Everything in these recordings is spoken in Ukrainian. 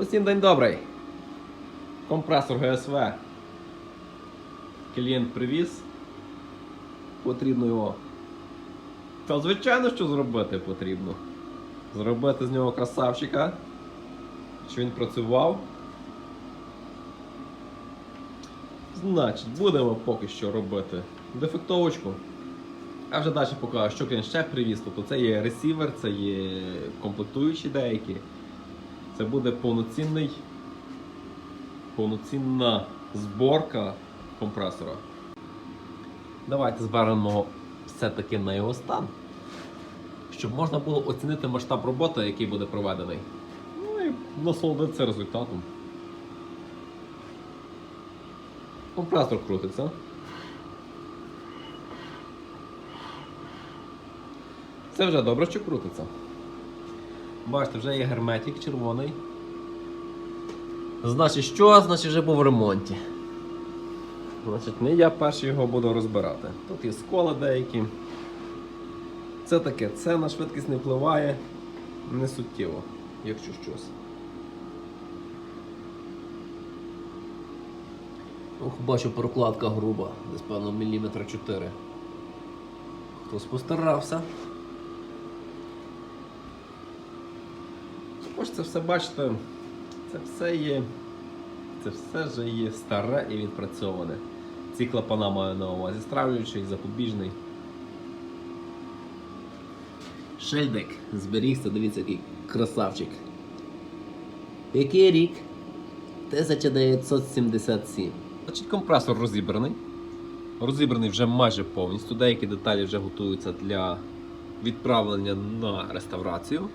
Усім день добрий. Компресор ГСВ. Клієнт привіз. Потрібно його. Та звичайно, що зробити потрібно. Зробити з нього красавчика. Що він працював. Значить, будемо поки що робити дефектовочку. А вже далі покажу, що клієнт ще привіз. Тобто це є ресівер, це є комплектуючі деякі. Це буде повноцінний, повноцінна зборка компресора. Давайте зберемо все-таки на його стан, щоб можна було оцінити масштаб роботи, який буде проведений. Ну і насолодитися результатом. Компресор крутиться. Це вже добре, що крутиться. Бачите, вже є герметик червоний. Значить, що? Значить, вже був в ремонті. Значить, не я перший його буду розбирати. Тут є сколи деякі. Це таке, це на швидкість не впливає не суттєво, якщо щось. Ох, бачу, прокладка груба, десь певно міліметра 4. Хтось постарався. Ось це все бачите, це все є. Це все вже є старе і відпрацьоване. Ці клапана маю на увазі стравлюючий, запобіжний. Шельдик зберігся, дивіться, який красавчик. Який рік? 1977. Значить, компресор розібраний. Розібраний вже майже повністю. Деякі деталі вже готуються для відправлення на реставрацію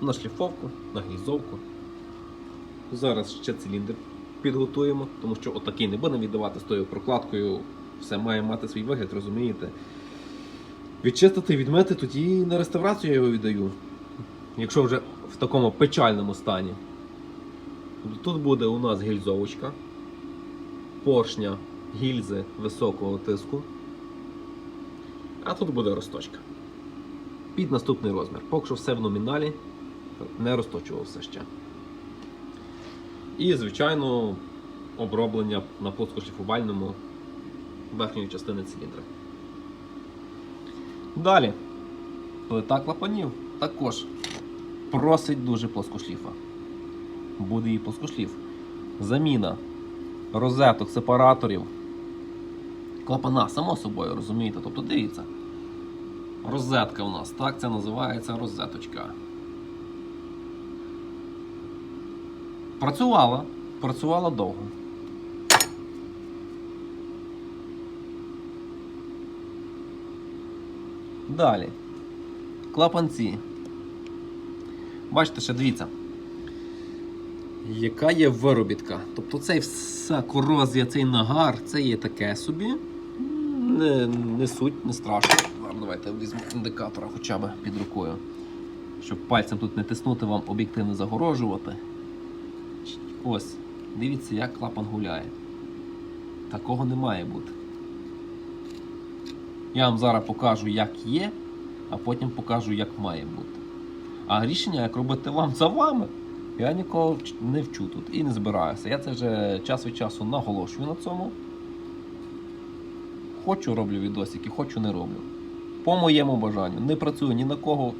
на шліфовку, на глізовку. Зараз ще циліндр підготуємо, тому що отакий не будемо віддавати з тою прокладкою. Все має мати свій вигляд, розумієте? Відчистити, відмити, тоді на реставрацію я його віддаю. Якщо вже в такому печальному стані. Тут буде у нас гільзовочка, поршня, гільзи високого тиску. А тут буде розточка. Під наступний розмір. Поки що все в номіналі не розточувався ще. І, звичайно, оброблення на плоскошліфувальному верхньої частини циліндра. Далі. Плита клапанів також просить дуже плоскошліфа. Буде і плоскошліф. Заміна розеток, сепараторів. Клапана, само собою, розумієте? Тобто дивіться. Розетка у нас, так це називається розеточка. Працювала, працювала довго. Далі. Клапанці. Бачите, ще дивіться. Яка є виробітка? Тобто цей вся корозія, цей нагар, це є таке собі. Не, не суть, не страшно. Давайте візьму індикатора хоча б під рукою. Щоб пальцем тут не тиснути, вам об'єктив не загорожувати. Ось, дивіться, як клапан гуляє. Такого не має бути. Я вам зараз покажу, як є, а потім покажу, як має бути. А рішення, як робити вам за вами, я нікого не вчу тут і не збираюся. Я це вже час від часу наголошую на цьому. Хочу роблю відосики, хочу не роблю. По моєму бажанню. Не працюю ні на кого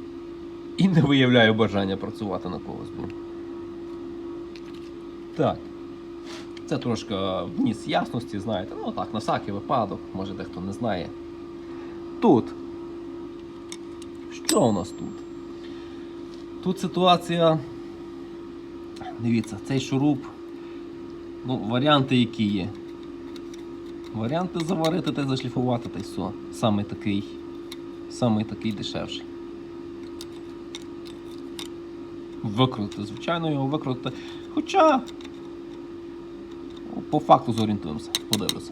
і не виявляю бажання працювати на когось. Так. Це трошки вніс ясності, знаєте. Ну так, на всякий випадок, може дехто не знає. Тут. Що у нас тут? Тут ситуація. Дивіться, цей шуруп. Ну, варіанти які є. Варіанти заварити та й зашліфувати та й все. Саме такий. Саме такий дешевший. Викрутити, звичайно, його викрутити. Хоча по факту зорієнтуємося, подивимося.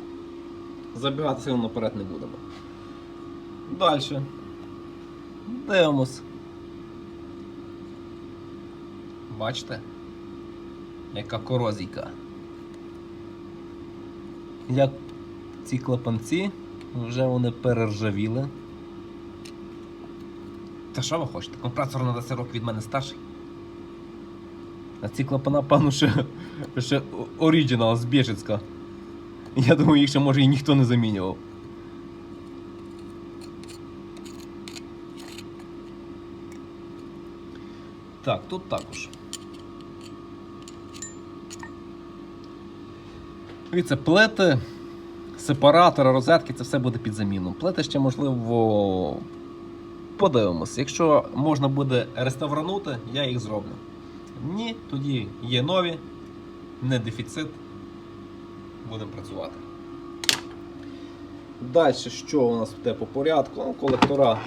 Забігати сильно наперед не будемо. Далі. Дивимось. Бачите? Яка корозійка. Як ці клапанці, вже вони перержавіли. Та що ви хочете? Компресор на 10 років від мене старший. А ці клапана, пану, ще, ще оригінал з Біжицька. Я думаю, їх ще може і ніхто не замінював. Так, тут також. Дивіться, плити, сепаратори, розетки це все буде під заміну. Плити ще можливо. Подивимося. Якщо можна буде реставранути, я їх зроблю. Ні, тоді є нові, не дефіцит. Будемо працювати. Далі, що у нас йде по порядку? Ну, колектора.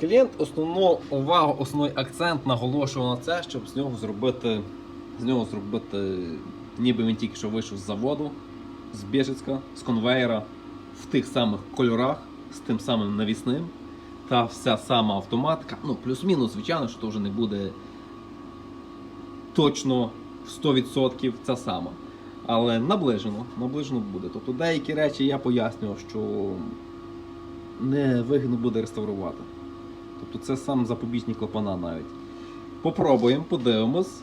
Клієнт основну увагу, основний акцент наголошував на це, щоб з нього зробити, з нього зробити, ніби він тільки що вийшов з заводу, з Біжицька, з конвейера, в тих самих кольорах, з тим самим навісним. Та вся сама автоматика. Ну, плюс-мінус, звичайно, що то вже не буде точно 100% ця сама. Але наближено, наближено буде. Тобто деякі речі я пояснював, що не вигідно буде реставрувати. Тобто це сам запобіжні клапана навіть. Попробуємо, подивимось,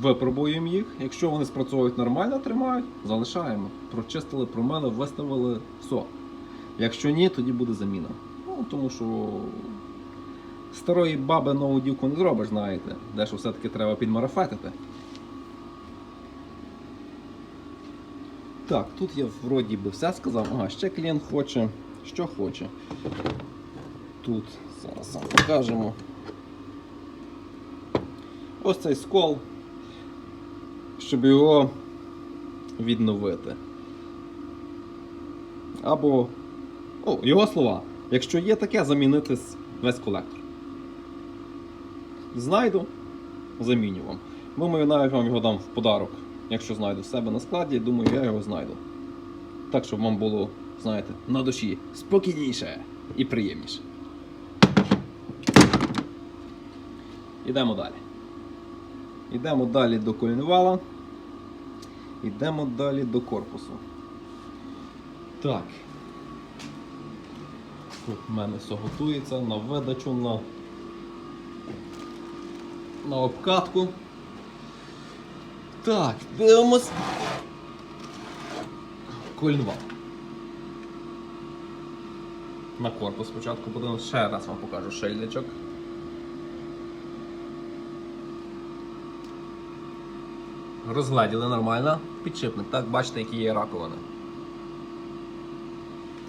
випробуємо їх. Якщо вони спрацьовують нормально, тримають, залишаємо. Прочистили, промили, виставили, все. Якщо ні, тоді буде заміна. Ну, тому що старої баби нову дівку не зробиш, знаєте. Дещо все-таки треба підмарафетити. Так, тут я вроді би все сказав. Ага, ще клієнт хоче, що хоче. Тут зараз вам покажемо. Ось цей скол, щоб його відновити. Або, о, його слова. Якщо є таке, замінити весь колектор. Знайду, заміню вам. Думаю, навіть вам його дам в подарок. Якщо знайду себе на складі, думаю, я його знайду. Так, щоб вам було, знаєте, на душі спокійніше і приємніше. Ідемо далі. Йдемо далі до колінвала. Йдемо далі до корпусу. Так. Тут в мене все готується на видачу, на, на обкатку. Так, дивимось. Кольнвал. На корпус спочатку подивимось. Ще раз вам покажу шильдичок. Розгладіли нормально. Підшипник, так, бачите, які є раковини.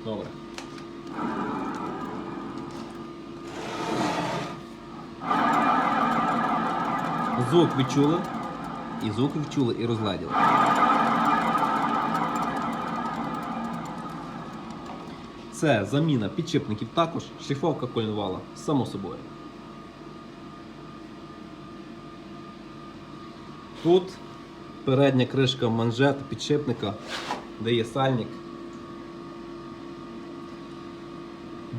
Добре. Звук відчули. І звук відчули і розгладіли. Це заміна підшипників також, шліфовка коленвала, само собою. Тут передня кришка манжет підшипника, де є сальник.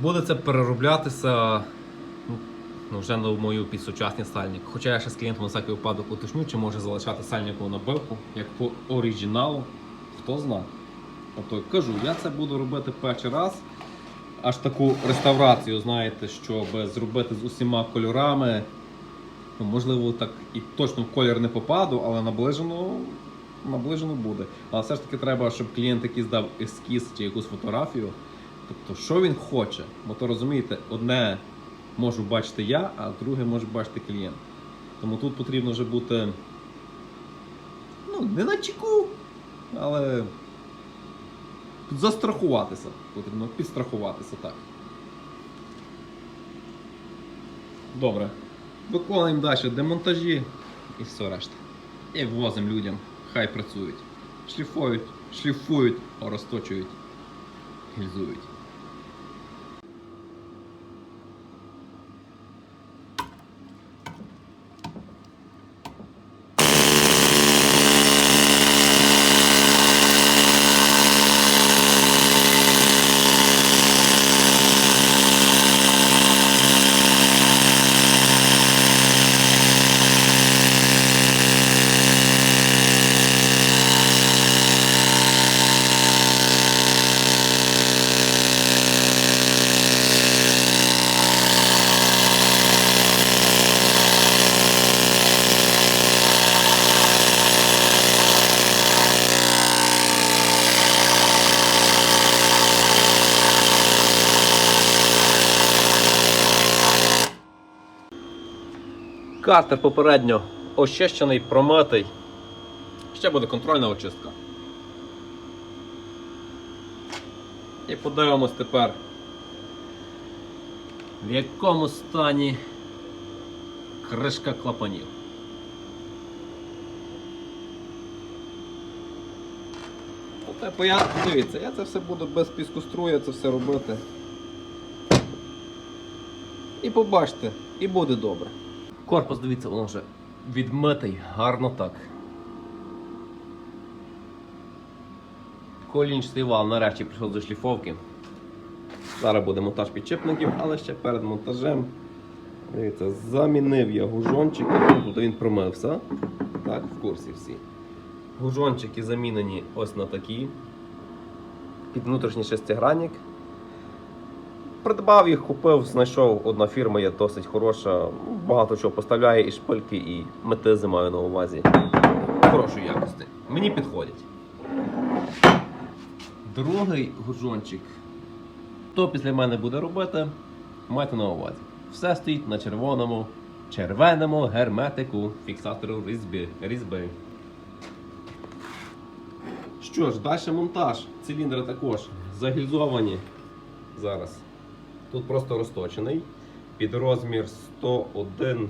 Буде це перероблятися ну, вже на мою підсучасний сальник. Хоча я ще з клієнтом на всякий випадок уточню, чи може залишати сальникову набивку, як по оригіналу, хто знає. Тобто кажу, я це буду робити перший раз. Аж таку реставрацію, знаєте, щоб зробити з усіма кольорами. Ну, можливо, так і точно в колір не попаду, але наближено, наближено буде. Але все ж таки треба, щоб клієнт якийсь дав ескіз чи якусь фотографію. Тобто, що він хоче. Бо то розумієте, одне можу бачити я, а друге може бачити клієнт. Тому тут потрібно вже бути ну, не на чеку, але застрахуватися. Потрібно підстрахуватися так. Добре. Виконуємо далі демонтажі і все решта. І ввозимо людям, хай працюють. Шліфують, шліфують, розточують, гільзують. Картер попередньо очищений, промитий. Ще буде контрольна очистка. І подивимось тепер, в якому стані кришка клапанів. Тобто, я, дивіться, я це все буду без піску струя, це все робити. І побачите, і буде добре. Корпус, дивіться, воно вже відмитий, гарно так. Колінчатий вал нарешті прийшов до шліфовки. Зараз буде монтаж підчепників, але ще перед монтажем. Дивіться, замінив я гужончики, тобто він промився. Так, в курсі всі. Гужончики замінені ось на такі. Під внутрішній шестигранник. Придбав їх, купив, знайшов одна фірма є досить хороша. Багато чого поставляє і шпильки, і метизи маю на увазі. Хорошої якості. Мені підходять. Другий гужончик. Хто після мене буде робити, майте на увазі. Все стоїть на червоному, червоному герметику фіксатору різьби. різьби. Що ж, далі монтаж. Циліндри також загільзовані зараз. Тут просто розточений під розмір 101,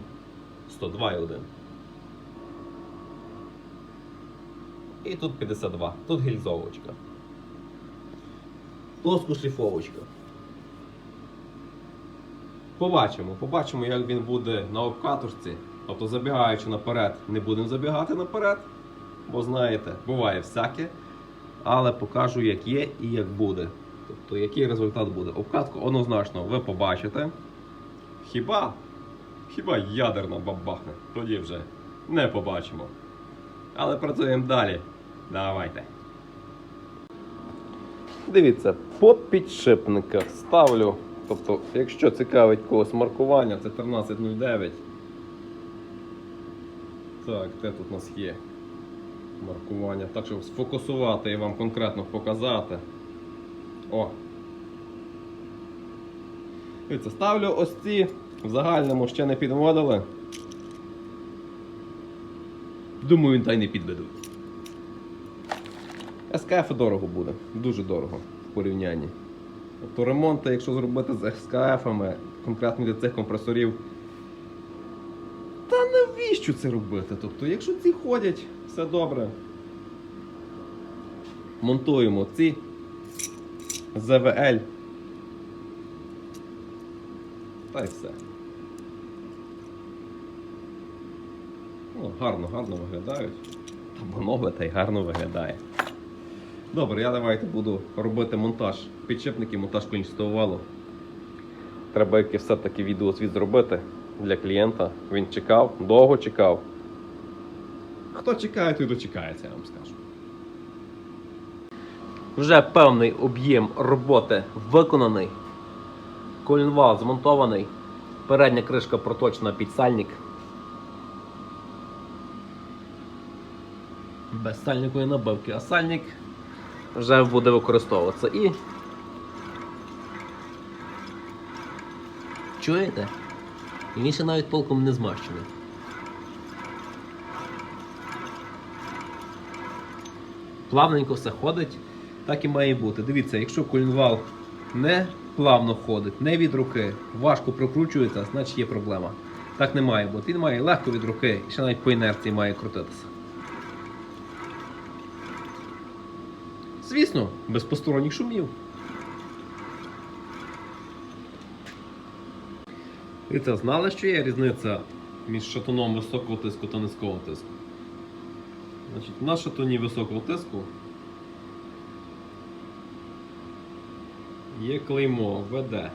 102,1. І тут 52. Тут гільзовочка. Плоскошліфовочка. Побачимо, побачимо, як він буде на обкатушці. Тобто, забігаючи наперед, не будемо забігати наперед, бо знаєте, буває всяке. Але покажу, як є і як буде. Тобто, який результат буде. Обкатку однозначно ви побачите. Хіба? Хіба ядерно бабахне, тоді вже не побачимо. Але працюємо далі. Давайте. Дивіться, по підшипниках ставлю. Тобто, якщо цікавить когось маркування, це 1309. Так, де тут у нас є маркування? Так, щоб сфокусувати і вам конкретно показати. О! Дивіться, ставлю ось ці. В загальному ще не підводили. Думаю, та й не підведуть. СКФ дорого буде, дуже дорого в порівнянні. Тобто ремонти, якщо зробити з СКФами, конкретно для цих компресорів, та навіщо це робити? Тобто, якщо ці ходять, все добре. Монтуємо ці ЗВЛ. Та й все. О, гарно, гарно виглядають. Або нове та й гарно виглядає. Добре, я давайте буду робити монтаж підшипників, монтаж клінчатого валу. Треба якийсь все-таки відеозвіт зробити для клієнта. Він чекав, довго чекав. Хто чекає, той дочекається, я вам скажу. Вже певний об'єм роботи виконаний. Колінвал змонтований. Передня кришка проточена під сальник. Без сальникової набивки, а сальник вже буде використовуватися. І. Чуєте? Він ще навіть толком не змащений. Плавненько все ходить, так і має бути. Дивіться, якщо колінвал не плавно ходить, не від руки, важко прокручується, значить є проблема. Так не має бути. Він має легко від руки і ще навіть по інерції має крутитися. Звісно, без посторонніх шумів. Ви це знали, що є різниця між шатуном високого тиску та низького тиску? Значить, на шатуні високого тиску є клеймо ВД.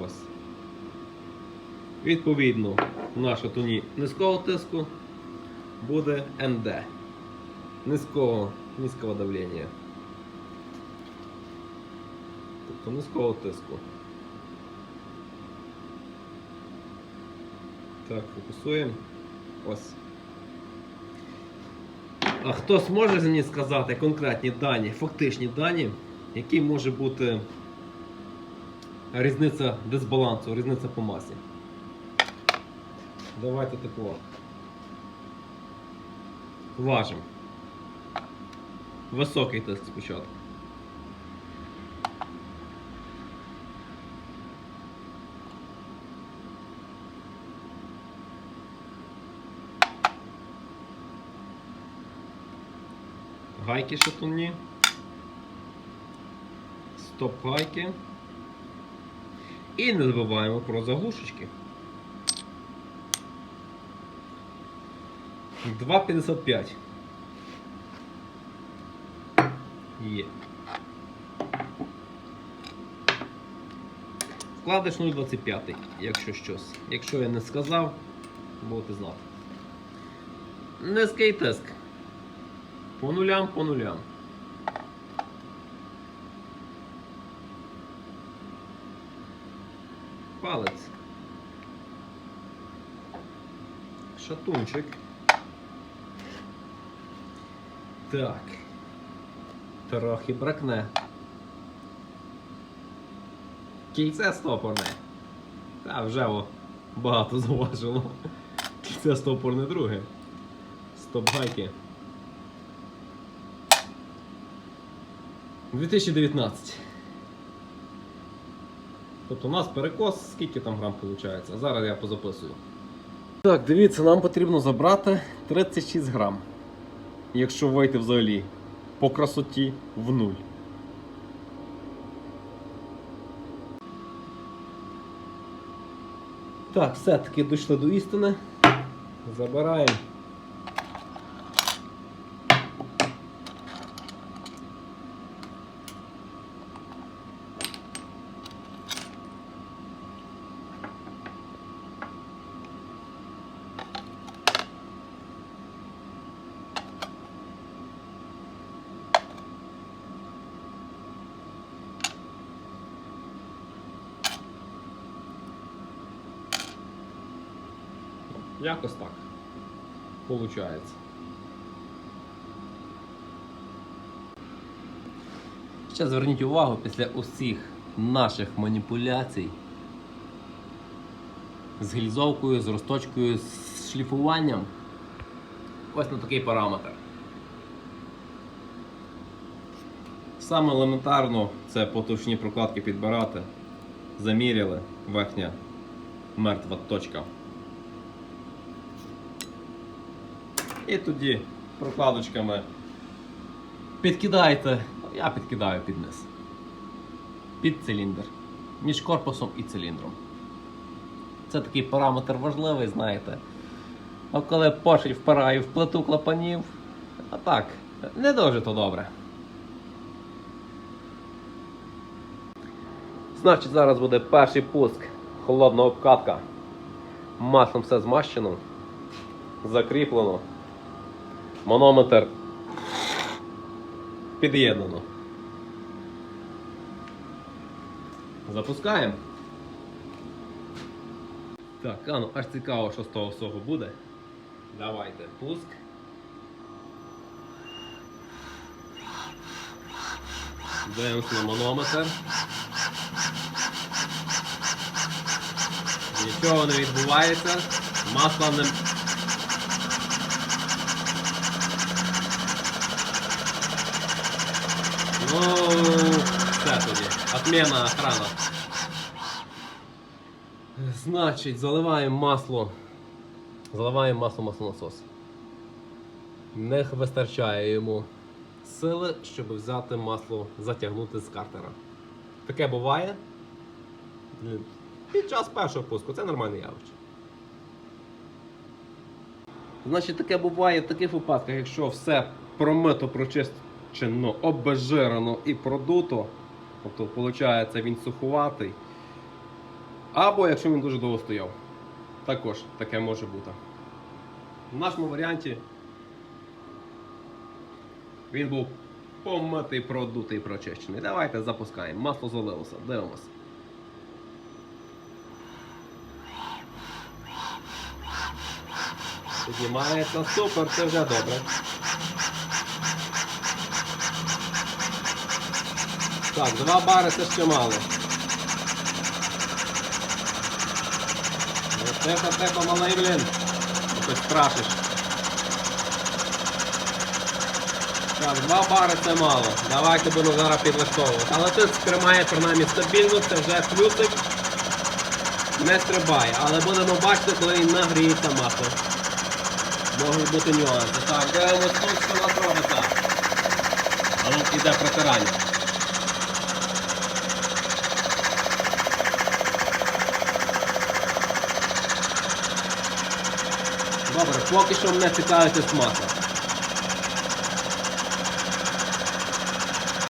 Ось. Відповідно, на шатуні низького тиску буде НД. Низького, низького давлення. Тобто низького тиску. Так, фокусуємо. Ось. А хто зможе мені сказати конкретні дані, фактичні дані, які може бути різниця дисбалансу, різниця по масі? Давайте такого. Важимо. Високий тиск спочатку. Гайки шатунні. Стоп гайки. І не забуваємо про заглушечки. 2,55. Є. Вкладиш 0,25, якщо щось. Якщо я не сказав, будете знати. Низький тиск. По нулям, по нулям. Шатунчик. Так. Трохи бракне. Кільце стопорне. Та вже о, багато заважило. Кільце стопорне друге. Стоп-гайки. 2019. Тобто у нас перекос, скільки там грам виходить? Зараз я позаписую. Так, дивіться, нам потрібно забрати 36 грам. Якщо вийти взагалі по красоті в нуль. Так, все-таки дійшли до істини. Забираємо. Якось так. Получається. Ще зверніть увагу після усіх наших маніпуляцій з гільзовкою, з розточкою, з шліфуванням. Ось на такий параметр. Саме елементарно це по товщині прокладки підбирати. Заміряли верхня мертва точка. І тоді прокладочками підкидайте, я підкидаю під низ. Під циліндр. Між корпусом і циліндром. Це такий параметр важливий, знаєте. А коли пошить впираю в плиту клапанів, а так, не дуже то добре. Значить, зараз буде перший пуск холодна обкатка. Маслом все змащено, закріплено. Манометр під'єднано. Запускаємо. Так, а ну аж цікаво, що з того всього буде. Давайте пуск. Дивимось на манометр. Нічого не відбувається. Масла не. Ну, все тоді. Отмена охрана. Значить, заливаємо масло. Заливаємо масло маслонасос. Не вистачає йому сили, щоб взяти масло, затягнути з картера. Таке буває. Під час першого пуску це нормальне явище. Значить, таке буває в таких випадках, якщо все промито, прочищено, обезжирено і продуто, тобто, виходить, він сухуватий. Або якщо він дуже довго стояв. Також таке може бути. В нашому варіанті він був помитий, продутий, прочищений. Давайте запускаємо. Масло залилося. Дивимося. Піднімається. Супер, це вже добре. Так, два бари це ще мало. Тихо, тихо, малий, блін. Якось страшиш. Так, два бари це мало. Давайте будемо зараз підлаштовувати. Але тут тримає принаймні стабільно, це вже плюсик. Не стрибає, але будемо бачити, коли він нагріється масло. Можуть бути нюанси. Так, тут, що у нас робиться. А ну іде протирання. Добре, поки що мене цікавиться смака.